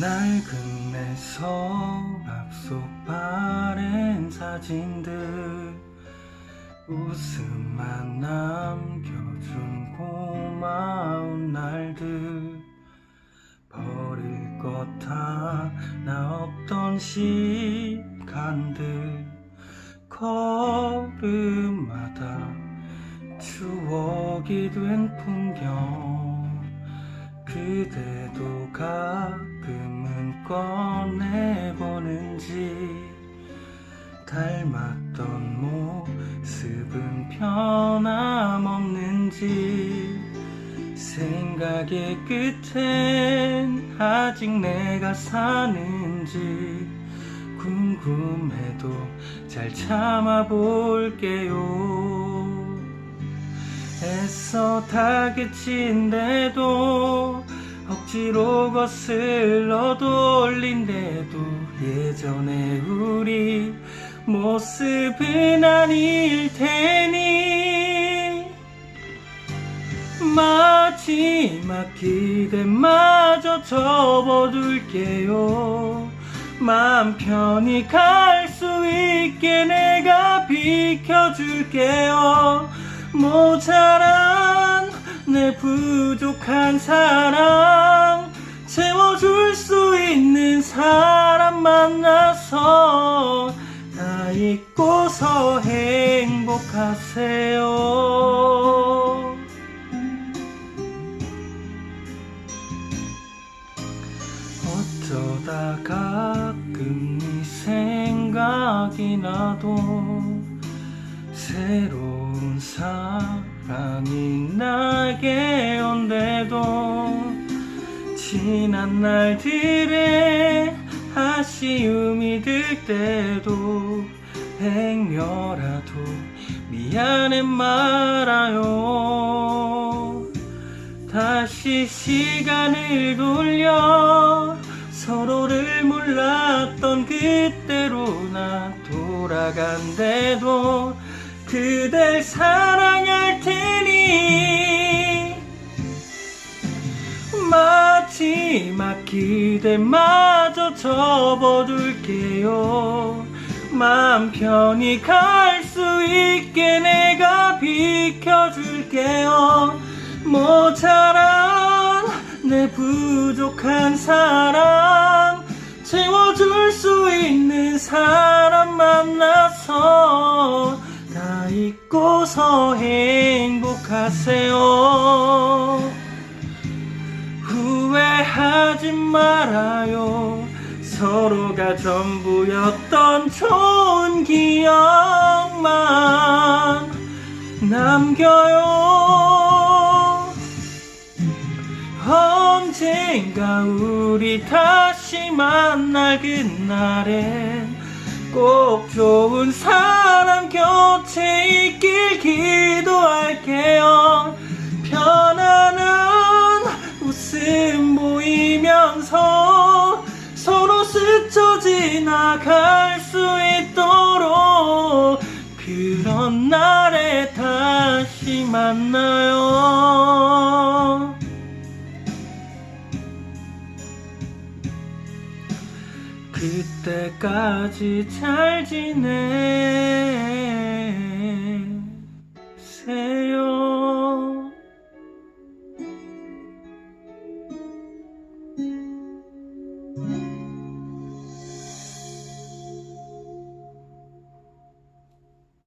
낡은 내 서랍 속 바랜 사진들 웃음만 남겨준 고마운 날들 버릴 것 하나 없던 시간들 걸음마다 추억이 된 풍경 그대도 가 끔은 꺼내보는지 닮았던 모습은 변함없는지 생각의 끝엔 아직 내가 사는지 궁금해도 잘 참아볼게요. 애써 다그친데도 억지로 거슬러 돌린데도 예전의 우리 모습은 아닐 테니. 마지막 기대마저 접어둘게요. 맘 편히 갈 수 있게 내가 비켜줄게요. 모자란 내 부족한 사랑 채워줄 수 있는 사람 만나서 나 잊고서 행복하세요. 어쩌다 가끔 네 생각이 나도 새로운 사 랑이 나게 온대도 지난 날들의 아쉬움이 들 때도 행여라도 미안해 말아요. 다시 시간을 돌려 서로를 몰랐던 그때로 나 돌아간대도 그댈 사랑할 테 마지막 기대마저 접어둘게요. 맘 편히 갈 수 있게 내가 비켜줄게요. 모자란 내 부족한 사랑 채워줄 수 있는 사람 만나서 다 잊고서 행복하세요 하지 말아요. 서로가 전부였던 좋은 기억만 남겨요. 언젠가 우리 다시 만날 그날엔 꼭 좋은 사람 곁에 있길 기도할게요 지나갈 수 있도록 그런 날에 다시 만나요. 그때까지 잘 지내